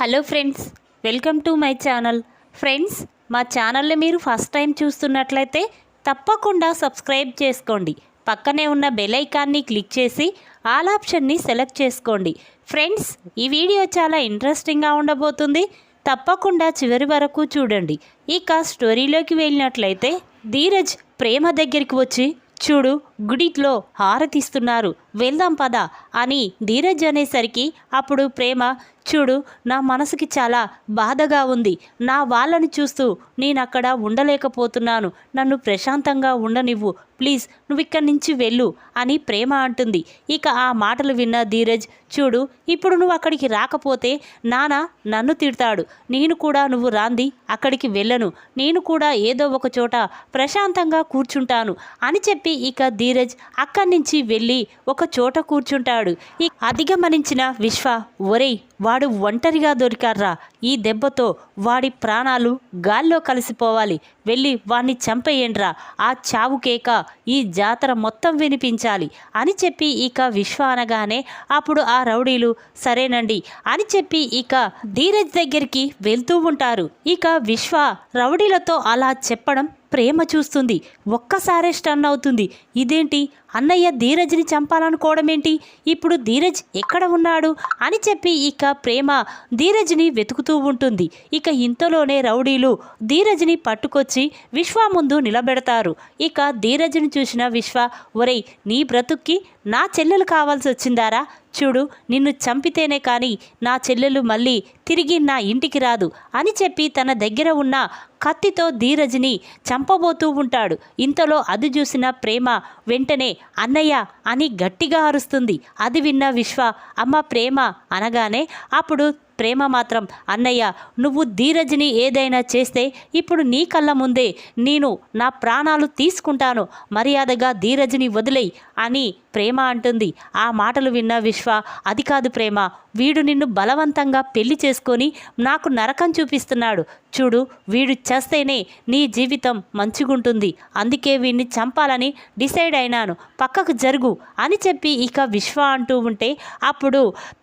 Hello friends welcome to my channel. Friends మా ఛానల్ని మీరు ఫస్ట్ టైం చూస్తున్నట్లయితే తప్పకుండా సబ్స్క్రైబ్ చేసుకోండి. పక్కనే ఉన్న బెల్ ఐకాన్ని క్లిక్ చేసి ఆల్ ఆప్షన్ని సెలెక్ట్ చేసుకోండి. ఫ్రెండ్స్ ఈ వీడియో చాలా ఇంట్రెస్టింగ్గా ఉండబోతుంది. తప్పకుండా చివరి వరకు చూడండి. ఇక స్టోరీలోకి వెళ్ళినట్లయితే ధీరజ్ ప్రేమ దగ్గరికి వచ్చి చూడు గుడిలో హారతిస్తున్నారు. వెళ్దాం పద అని ధీరజ్ అనేసరికి అప్పుడు ప్రేమ చూడు నా మనసుకి చాలా బాధగా ఉంది. నా వాళ్ళని చూస్తూ నేను అక్కడ ఉండలేకపోతున్నాను. నన్ను ప్రశాంతంగా ఉండనివ్వు. ప్లీజ్ నువ్వు ఇక్కడి నుంచి వెళ్ళు అని ప్రేమ అంటుంది. ఇక ఆ మాటలు విన్న ధీరజ్ చూడు ఇప్పుడు నువ్వు అక్కడికి రాకపోతే నాన్న నన్ను తిడతాడు. నేను కూడా నువ్వు రాంది అక్కడికి వెళ్ళను. నేను కూడా ఏదో ఒక చోట ప్రశాంతంగా కూర్చుంటాను అని చెప్పి ఇక ధీరజ్ అక్కడి నుంచి వెళ్ళి ఒక చోట కూర్చుంటాడు. ఈ అధిగమనించిన విశ్వ ఒరేయ్ వాడు ఒంటరిగా దొరికారా ఈ దెబ్బతో వాడి ప్రాణాలు గాల్లో కలిసిపోవాలి. వెళ్ళి వాణ్ణి చంపేయండ్రా. ఆ చావు కేక ఈ జాతర మొత్తం వినిపించాలి అని చెప్పి ఇక విశ్వ అనగానే అప్పుడు ఆ రౌడీలు సరేనండి అని చెప్పి ఇక ధీరజ్ దగ్గరికి వెళ్తూ ఉంటారు. ఇక విశ్వ రౌడీలతో అలా చెప్పడం ప్రేమ చూస్తుంది. ఒక్కసారే స్టన్ అవుతుంది. ఇదేంటి? అన్నయ్య ధీరజ్ని చంపాలనుకోవడం ఏంటి ఇప్పుడు ధీరజ్ ఎక్కడ ఉన్నాడు? అని చెప్పి ఇక ప్రేమ ధీరజ్ని వెతుకుతూ ఉంటుంది. ఇక ఇంతలోనే రౌడీలు ధీరజ్ని పట్టుకొచ్చి విశ్వ ముందు నిలబెడతారు. ఇక ధీరజ్ని చూసిన విశ్వ ఒరేయ్ నీ బ్రతుక్కి నా చెల్లెలు కావాల్సి వచ్చిందారా? చూడు నిన్ను చంపితేనే కానీ నా చెల్లెలు మళ్ళీ తిరిగి నా ఇంటికి రాదు అని చెప్పి తన దగ్గర ఉన్న కత్తితో ధీరజ్ని చంపబోతూ ఉంటాడు. ఇంతలో అది చూసిన ప్రేమ వెంటనే అన్నయ్య అని గట్టిగా అరుస్తుంది. అది విన్న విశ్వ అమ్మ ప్రేమ అనగానే అప్పుడు ప్రేమ మాత్రం అన్నయ్య నువ్వు ధీరజ్ని ఏదైనా చేస్తే ఇప్పుడు నీ కళ్ళ ముందే నేను నా ప్రాణాలు తీసుకుంటాను. మర్యాదగా ధీరజ్ని వదిలేయి అని ప్రేమ అంటుంది. ఆ మాటలు విన్న విశ్వ అది కాదు ప్రేమ వీడు నిన్ను బలవంతంగా పెళ్ళి చేసుకొని నాకు నరకం చూపిస్తున్నాడు. చూడు వీడు చేస్తేనే నీ జీవితం మంచిగుంటుంది. అందుకే వీడిని చంపాలని డిసైడ్ అయినాను. పక్కకు జరుగు అని చెప్పి ఇక విశ్వ అంటూ ఉంటే అప్పుడు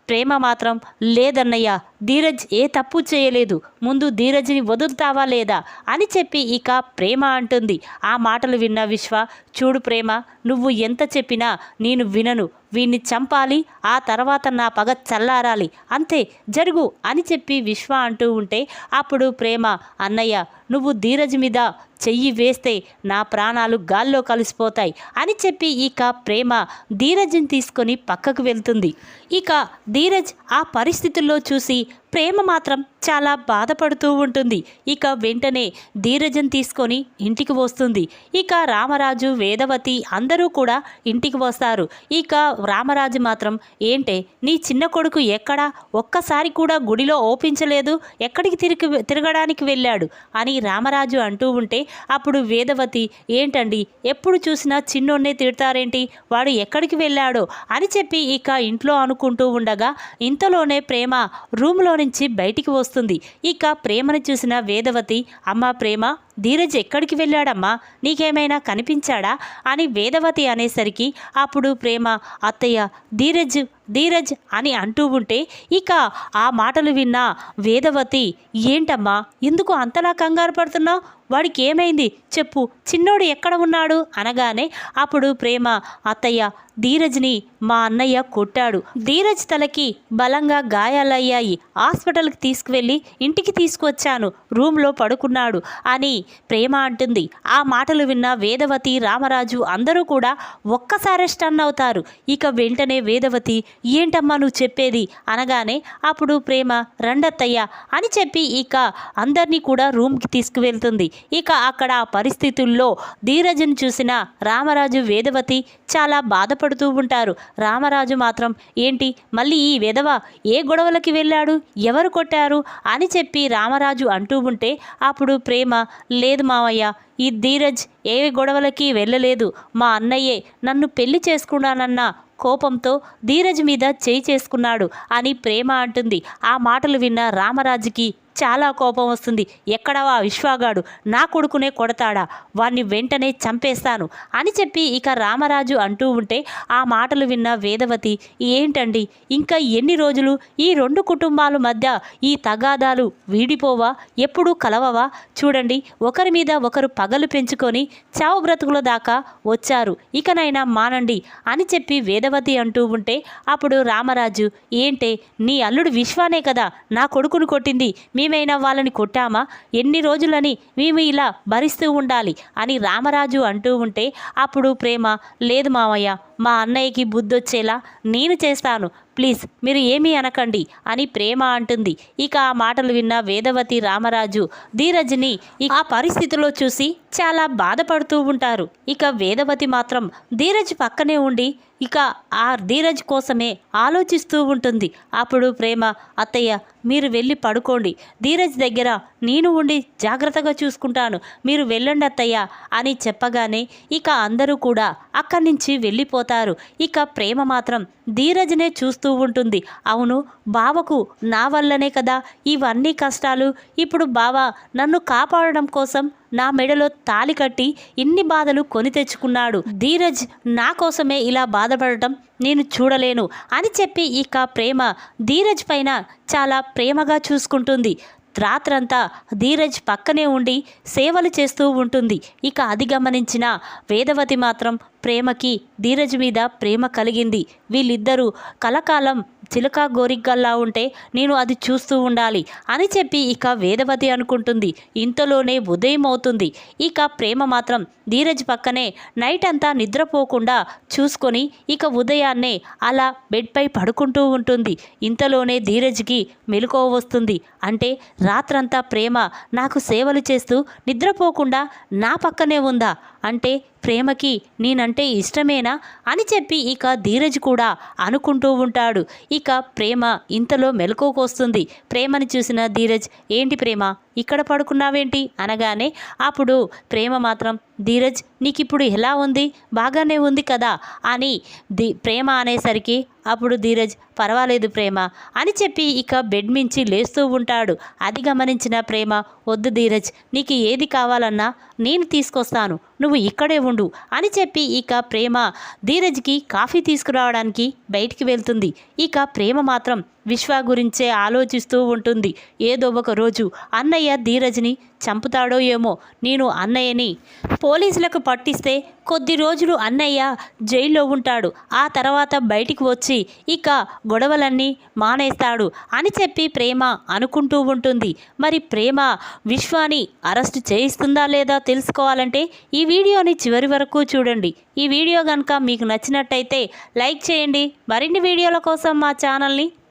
ప్రేమ మాత్రం లేదన్నయ్య ధీరజ్ ఏ తప్పు చేయలేదు. ముందు ధీరజ్ని వదులుతావా లేదా? అని చెప్పి ఇక ప్రేమ అంటుంది. ఆ మాటలు విన్న విశ్వ చూడు ప్రేమ నువ్వు ఎంత చెప్పినా నేను వినను. వీణ్ణి చంపాలి ఆ తర్వాత నా పగ చల్లారాలి అంతే జరుగు అని చెప్పి విశ్వ అంటూ ఉంటే అప్పుడు ప్రేమ అన్నయ్య నువ్వు ధీరజ్ మీద చెయ్యి వేస్తే నా ప్రాణాలు గాల్లో కలిసిపోతాయి అని చెప్పి ఇక ప్రేమ ధీరజ్ని తీసుకొని పక్కకు వెళ్తుంది. ఇక ధీరజ్ ఆ పరిస్థితుల్లో చూసి ప్రేమ మాత్రం చాలా బాధపడుతూ ఉంటుంది. ఇక వెంటనే ధీరజన్ తీసుకొని ఇంటికి వస్తుంది. ఇక రామరాజు వేదవతి అందరూ కూడా ఇంటికి వస్తారు. ఇక రామరాజు మాత్రం ఏంటే నీ చిన్న కొడుకు ఎక్కడా? ఒక్కసారి కూడా గుడిలో ఓపించలేదు. ఎక్కడికి తిరిగి తిరగడానికి వెళ్ళాడు? అని రామరాజు అంటూ ఉంటే అప్పుడు వేదవతి ఏంటండి ఎప్పుడు చూసినా చిన్నోన్నే తిడతారేంటి? వాడు ఎక్కడికి వెళ్ళాడో? అని చెప్పి ఇక ఇంట్లో అనుకుంటూ ఉండగా ఇంతలోనే ప్రేమ రూమ్లో నుంచి బయటికి వస్తుంది. ఇక ప్రేమను చూసిన వేదవతి అమ్మ ప్రేమ ధీరజ్ ఎక్కడికి వెళ్ళాడమ్మా? నీకేమైనా కనిపించాడా? అని వేదవతి అనేసరికి అప్పుడు ప్రేమ అత్తయ్య ధీరజ్ ధీరజ్ అని అంటూ ఉంటే ఇక ఆ మాటలు విన్న వేదవతి ఏంటమ్మా? ఎందుకు అంతలా కంగారు పడుతున్నావు? వాడికి ఏమైంది చెప్పు చిన్నోడు ఎక్కడ ఉన్నాడు? అనగానే అప్పుడు ప్రేమ అత్తయ్య ధీరజ్ని మా అన్నయ్య కొట్టాడు. ధీరజ్ తలకి బలంగా గాయాలయ్యాయి. హాస్పిటల్కి తీసుకువెళ్ళి ఇంటికి తీసుకువచ్చాను రూమ్లో పడుకున్నాడు అని ప్రేమ అంటుంది. ఆ మాటలు విన్న వేదవతి రామరాజు అందరూ కూడా ఒక్కసారి స్టన్ అవుతారు. ఇక వెంటనే వేదవతి ఏంటమ్మా నువ్వు చెప్పేది? అనగానే అప్పుడు ప్రేమ రండత్తయ్య అని చెప్పి ఇక అందరినీ కూడా రూమ్కి తీసుకువెళ్తుంది. ఇక అక్కడ ఆ పరిస్థితుల్లో ధీరజ్ను చూసిన రామరాజు వేదవతి చాలా బాధపడుతూ ఉంటారు. రామరాజు మాత్రం ఏంటి? మళ్ళీ ఈ విధవ ఏ గొడవలకి వెళ్ళాడు? ఎవరు కొట్టారు? అని చెప్పి రామరాజు అంటూ ఉంటే అప్పుడు ప్రేమ లేదు మావయ్య ఈ ధీరజ్ ఏ గొడవలకి వెళ్ళలేదు. మా అన్నయ్యే నన్ను పెళ్ళి చేసుకున్నానన్న కోపంతో ధీరజ్ మీద చేయి చేసుకున్నాడు అని ప్రేమ అంటుంది. ఆ మాటలు విన్న రామరాజుకి చాలా కోపం వస్తుంది. ఎక్కడవా ఆ విశ్వాగాడు? నా కొడుకునే కొడతాడా? వాణ్ణి వెంటనే చంపేస్తాను అని చెప్పి ఇక రామరాజు అంటూ ఉంటే ఆ మాటలు విన్న వేదవతి ఏంటండి? ఇంకా ఎన్ని రోజులు? ఈ రెండు కుటుంబాల మధ్య ఈ తగాదాలు వీడిపోవా? ఎప్పుడూ కలవవా? చూడండి ఒకరి మీద ఒకరు పగలు పెంచుకొని చావు బ్రతుకుల దాకా వచ్చారు. ఇకనైనా మానండి అని చెప్పి వేదవతి అంటూ ఉంటే అప్పుడు రామరాజు ఏంటే? నీ అల్లుడు విశ్వానే కదా? నా కొడుకును కొట్టింది. మీ మేమైనా వాళ్ళని కొట్టామా? ఎన్ని రోజులని మేము ఇలా భరిస్తూ ఉండాలి అని రామరాజు అంటూ ఉంటే అప్పుడు ప్రేమ లేదు మామయ్య మా అన్నయ్యకి బుద్ధొచ్చేలా నేను చేస్తాను ప్లీజ్ మీరు ఏమీ అనకండి అని ప్రేమ అంటుంది. ఇక ఆ మాటలు విన్న వేదవతి రామరాజు ధీరజ్ని ఇక ఆ పరిస్థితిలో చూసి చాలా బాధపడుతూ ఉంటారు. ఇక వేదవతి మాత్రం ధీరజ్ పక్కనే ఉండి ఇక ఆ ధీరజ్ కోసమే ఆలోచిస్తూ ఉంటుంది. అప్పుడు ప్రేమ అత్తయ్య మీరు వెళ్ళి పడుకోండి. ధీరజ్ దగ్గర నేను ఉండి జాగ్రత్తగా చూసుకుంటాను. మీరు వెళ్ళండి అత్తయ్య అని చెప్పగానే ఇక అందరూ కూడా అక్కడి నుంచి వెళ్ళిపోతారు. ఇక ప్రేమ మాత్రం ధీరజ్నే చూస్తూ ఉంటుంది. అవును బావకు నా వల్లనే కదా ఇవన్నీ కష్టాలు. ఇప్పుడు బావ నన్ను కాపాడడం కోసం నా మెడలో తాలి కట్టి ఇన్ని బాధలు కొని తెచ్చుకున్నాడు. ధీరజ్ నా కోసమే ఇలా బాధపడటం నేను చూడలేను అని చెప్పి ఇక ప్రేమ ధీరజ్ పైన చాలా ప్రేమగా చూసుకుంటుంది. రాత్రంతా ధీరజ్ పక్కనే ఉండి సేవలు చేస్తూ ఉంటుంది. ఇక అది గమనించిన వేదవతి మాత్రం ప్రేమకి ధీరజ్ మీద ప్రేమ కలిగింది. వీళ్ళిద్దరూ కలకాలం చిలక గోరిగ్గల్లా ఉంటే నేను అది చూస్తూ ఉండాలి అని చెప్పి ఇక వేదవతి అనుకుంటుంది. ఇంతలోనే ఉదయం అవుతుంది. ఇక ప్రేమ మాత్రం ధీరజ్ పక్కనే నైట్ అంతా నిద్రపోకుండా చూసుకొని ఇక ఉదయాన్నే అలా బెడ్పై పడుకుంటూ ఉంటుంది. ఇంతలోనే ధీరజ్కి మెలుకో వస్తుంది. అంటే రాత్రంతా ప్రేమ నాకు సేవలు చేస్తూ నిద్రపోకుండా నా పక్కనే ఉందా? అంటే ప్రేమకి నేనంటే ఇష్టమేనా అని చెప్పి ఇక ధీరజ్ కూడా అనుకుంటూ ఉంటాడు. ఇక ప్రేమ ఇంతలో మెలకువకొస్తుంది ప్రేమని చూసిన ధీరజ్ ఏంటి ప్రేమ? ఇక్కడ పడుకున్నావేంటి? అనగానే అప్పుడు ప్రేమ మాత్రం ధీరజ్ నీకు ఇప్పుడు ఎలా ఉంది? బాగానే ఉంది కదా? అని ది ప్రేమ అనేసరికి అప్పుడు ధీరజ్ పర్వాలేదు ప్రేమ అని చెప్పి ఇక బెడ్ మించి లేస్తూ ఉంటాడు. అది గమనించిన ప్రేమ వద్దు ధీరజ్ నీకు ఏది కావాలన్నా నేను తీసుకొస్తాను. నువ్వు ఇక్కడే ఉండు అని చెప్పి ఇక ప్రేమ ధీరజ్కి కాఫీ తీసుకురావడానికి బయటికి వెళ్తుంది. ఇక ప్రేమ మాత్రం విశ్వ గురించే ఆలోచిస్తూ ఉంటుంది. ఏదో ఒక రోజు అన్నయ్య ధీరజ్ని చంపుతాడో ఏమో నేను అన్నయ్యని. పోలీసులకు పట్టిస్తే కొద్ది రోజులు అన్నయ్య జైల్లో ఉంటాడు. ఆ తర్వాత బయటికి వచ్చి ఇక గొడవలన్నీ మానేస్తాడు అని చెప్పి ప్రేమ అనుకుంటూ ఉంటుంది. మరి ప్రేమ విశ్వాని అరెస్ట్ చేయిస్తుందా లేదా తెలుసుకోవాలంటే ఈ వీడియోని చివరి వరకు చూడండి. ఈ వీడియో కనుక మీకు నచ్చినట్టయితే లైక్ చేయండి. మరిన్ని వీడియోల కోసం మా ఛానల్ని